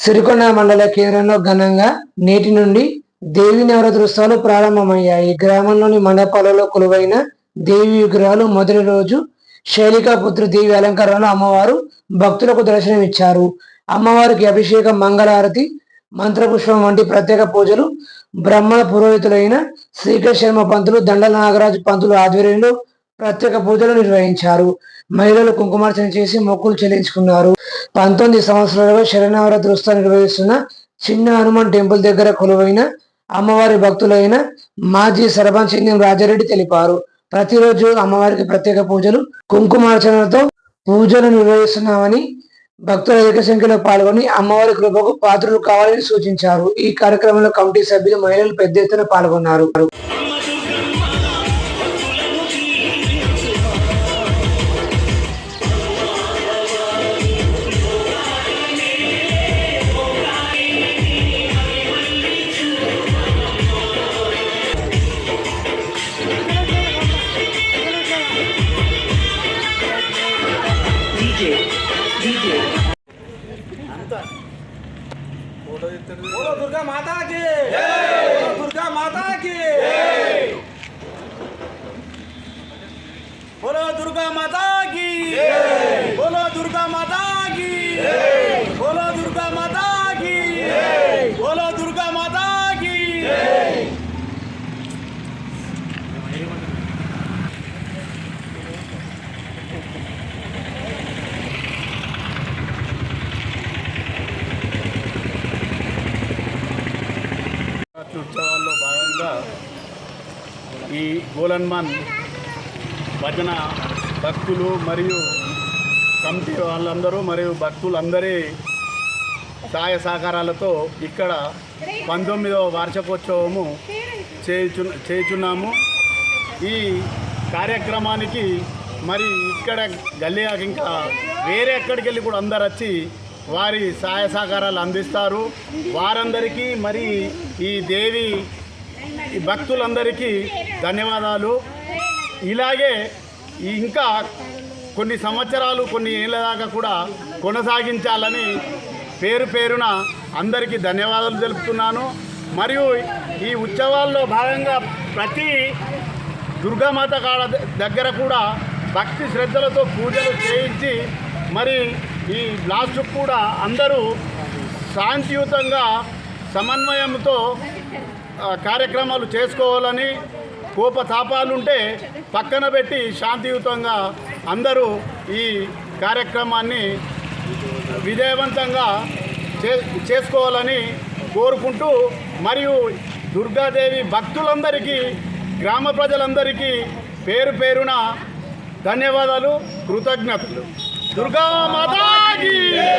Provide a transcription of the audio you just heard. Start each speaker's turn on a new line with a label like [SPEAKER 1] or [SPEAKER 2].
[SPEAKER 1] సిరికొండ మండల కేంద్రంలో ఘనంగా నేటి నుండి దేవి నవరాత్రి ఉత్సవాలు ప్రారంభమయ్యాయి గ్రామంలోని మండపాలలో కొలువైన దేవి విగ్రహాలు మొదటి రోజు శైలికాపుత్రి దేవి అలంకరణలో అమ్మవారు భక్తులకు దర్శనమిచ్చారు. అమ్మవారికి అభిషేకం మంగళారతి మంత్రపుష్పం వంటి ప్రత్యేక పూజలు బ్రహ్మణ పురోహితులైన శ్రీకృష్ణ శర్మ పంతులు దండల నాగరాజు పంతులు ఆధ్వర్యంలో ప్రత్యేక పూజలు నిర్వహించారు. మహిళలు కుంకుమార్చన చేసి మొక్కులు చెల్లించుకున్నారు. పంతొమ్మిది సంవత్సరాలుగా శరణవరాత్రి ఉత్సవం నిర్వహిస్తున్న చిన్న హనుమాన్ టెంపుల్ దగ్గర కొలువైన అమ్మవారి భక్తులైన మాజీ సర్పంచ్ రాజారెడ్డి తెలిపారు. ప్రతిరోజు అమ్మవారికి ప్రత్యేక పూజలు కుంకుమార్చనలతో పూజలు నిర్వహిస్తున్నామని భక్తుల అధిక సంఖ్యలో పాల్గొని అమ్మవారి కృపకు పాత్రలు కావాలని సూచించారు. ఈ కార్యక్రమంలో కమిటీ సభ్యులు మహిళలు పెద్ద ఎత్తున పాల్గొన్నారు.
[SPEAKER 2] बोलो दुर्गा माता की दुर्गा माता की। बोलो दुर्गा माता
[SPEAKER 3] నవరాత్రి ఉత్సవాల్లో భాగంగా ఈ గోలన్మాన్ భజన భక్తులు మరియు కమిటీ వాళ్ళందరూ మరియు భక్తులందరి సహాయ సహకారాలతో ఇక్కడ పంతొమ్మిదవ వార్షికోత్సవము చేయుచు చేయుచున్నాము. ఈ కార్యక్రమానికి మరి ఇక్కడ గల్లీ ఇంకా వేరే ఎక్కడికి వెళ్ళి కూడా అందరు వచ్చి వారి సహాయ సహకారాలు అందిస్తారు. వారందరికీ మరి ఈ దేవి భక్తులందరికీ ధన్యవాదాలు. ఇలాగే ఇంకా కొన్ని సంవత్సరాలు కొన్ని ఏళ్ళ దాకా కూడా కొనసాగించాలని పేరు పేరున అందరికీ ధన్యవాదాలు తెలుపుతున్నాను. మరియు ఈ ఉత్సవాల్లో భాగంగా ప్రతి దుర్గామాత కాడ దగ్గర కూడా భక్తి శ్రద్ధలతో పూజలు చేయించి మరి ఈ లాస్ట్ కూడా అందరూ శాంతియుతంగా సమన్వయంతో కార్యక్రమాలు చేసుకోవాలని కోపతాపాలుంటే పక్కన పెట్టి శాంతియుతంగా అందరూ ఈ కార్యక్రమాన్ని విజయవంతంగా చే చేసుకోవాలని కోరుకుంటూ మరియు దుర్గాదేవి భక్తులందరికీ గ్రామ ప్రజలందరికీ పేరు పేరున ధన్యవాదాలు కృతజ్ఞతలు. దుర్గా మాతాకి దుర్గా మాతాకి